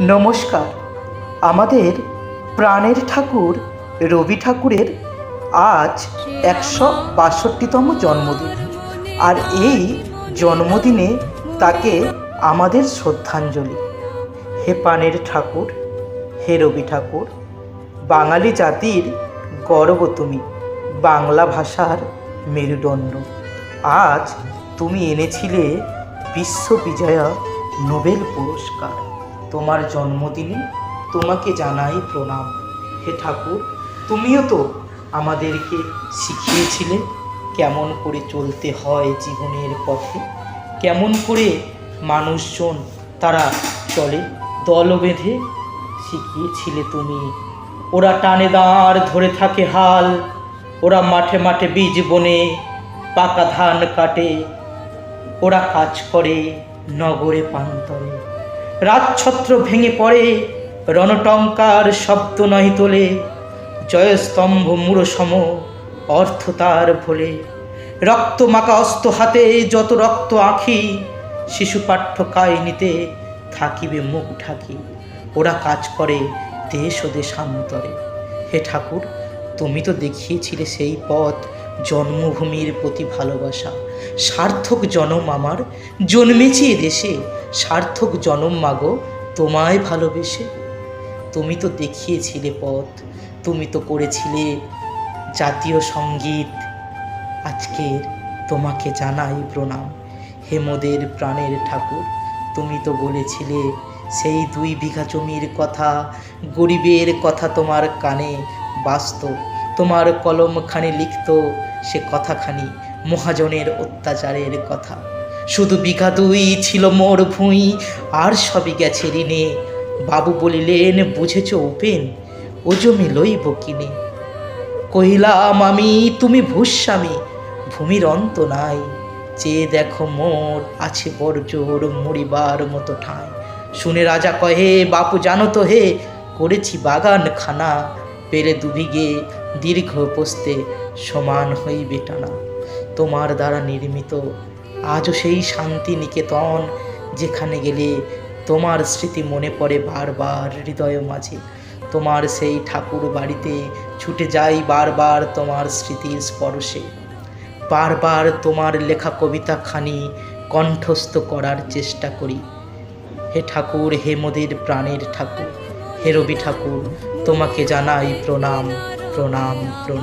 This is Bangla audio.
নমস্কার। আমাদের প্রাণের ঠাকুর রবি ঠাকুরের আজ একশো বাষট্টিতম জন্মদিন। আর এই জন্মদিনে তাকে আমাদের শ্রদ্ধাঞ্জলি। হে প্রাণের ঠাকুর, হে রবি ঠাকুর, বাঙালি জাতির গর্ব তুমি, বাংলা ভাষার মেরুদণ্ড। আজ তুমি এনেছিলে বিশ্ববিজয়া নোবেল পুরস্কার। তোমার জন্মদিনে তোমাকে জানাই প্রণাম। হে ঠাকুর, তুমিও তো আমাদেরকে শিখিয়েছিলে কেমন করে চলতে হয় জীবনের পথে, কেমন করে মানুষজন তারা চলে, দল বেঁধে শিখিয়েছিলে তুমি। ওরা টানে দাঁড় ধরে থাকে হাল, ওরা মাঠে মাঠে বীজ বনে, পাকা ধান কাটে, ওরা কাজ করে নগরে প্রান্তরে। রাজছত্র ভেঙে পড়ে, রণটঙ্কার শব্দ নয় তোলে, জয়স্তম্ভ মূঢ়সম অর্থ তার ভোলে। রক্ত মাকা অস্ত হাতে যত রক্ত আঁখি, শিশু পাঠ্য কাহিনীতে থাকিবে মুখ ঢাকি। ওরা কাজ করে দেশ ও দেশান্তরে। হে ঠাকুর, তুমি তো দেখিয়েছিলে সেই পথ জন্মভূমির প্রতি ভালোবাসা। সার্থক জনম আমার। জন্মেছি দেশে। সার্থক জনম মাগো। তোমায় ভালোবেসে। তুমি তো দেখিয়েছিলে পথ। তুমি তো করেছিলে জাতীয় সংগীত। আজকের তোমাকে জানাই প্রণাম। হেমদের প্রাণের ঠাকুর, তুমি তো বলেছিলে সেই দুই বিঘা জমির কথা। গরিবের কথা তোমার কানে বাস্ত তোমার কলমখানি লিখত সে কথাখানি, মহাজনের অত্যাচারের কথা। শুধু বিঘা দুই ছিল মোর ভুঁই, আর সবই গেছে ঋণে। বাবু বলিলেন, বুঝেছ উপেন, ও জমি লইব কিনে? কহিলাম, আমি, তুমি ভূস্বামী ভূমির অন্ত নাই। চেয়ে দেখো মোর আছে বড় জোর মরিবার মতো ঠাঁই। শুনে রাজা কহে, বাপু জানো তো হে, করেছি বাগান খানা পেরে দুবিঘে দীর্ঘ পোস্তে সমান হইবে টানা। তোমার দ্বারা নির্মিত, আজও সেই শান্তি নিকেতন যেখানে গেলে তোমার স্মৃতি মনে পড়ে বারবার হৃদয় মাঝে। তোমার সেই ঠাকুর বাড়িতে ছুটে যাই বারবার তোমার স্মৃতির স্পর্শে। বারবার তোমার লেখা কবিতা খানি কণ্ঠস্থ করার চেষ্টা করি। হে ঠাকুর, হে মোদের প্রাণের ঠাকুর, হে রবি ঠাকুর তোমাকে জানাই প্রণাম প্রণাম প্রণাম।